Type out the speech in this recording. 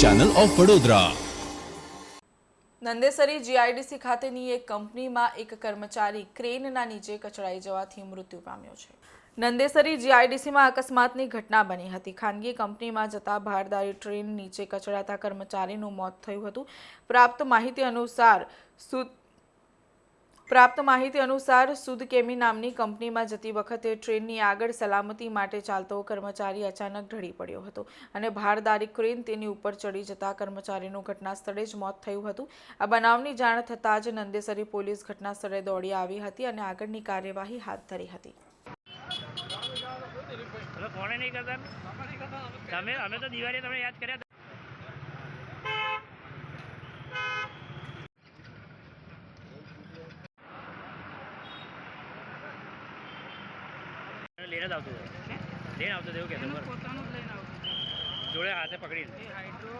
Channel of Vadodara Nandesari GIDC ખાતેની એક કંપનીમાં એક કર્મચારી ક્રેનના નીચે કચડાઈ જવાથી મૃત્યુ પામ્યો છે. નંદેસરી જીઆઈડીસીમાં અકસ્માતની ઘટના બની હતી. ખાનગી કંપનીમાં જતા ભારદારી ટ્રેન નીચે કચડાતા કર્મચારીનું મોત થયું હતું. પ્રાપ્ત માહિતી અનુસાર સુદ પ્રાપ્ત માહિતી અનુસાર સુદ કેમી નામની કંપનીમાં જતી વખતે ટ્રેનની આગળ સલામતી માટે ચાલતો કર્મચારી અચાનક ઢળી પડ્યો હતો અને ભારદારી ક્રેન તેની ઉપર ચડી જતા કર્મચારીનું ઘટના સ્થળે જ મોત થયું હતું. આ બનાવની જાણ થતાં જ નંદેસરી પોલીસ ઘટના સ્થળે દોડી આવી હતી અને આગળની કાર્યવાહી હાથ ધરી હતી. લઈને જ આવતો હતો લઈને આવતો હતો એવું કહેતો જોડે હાથે પકડીને.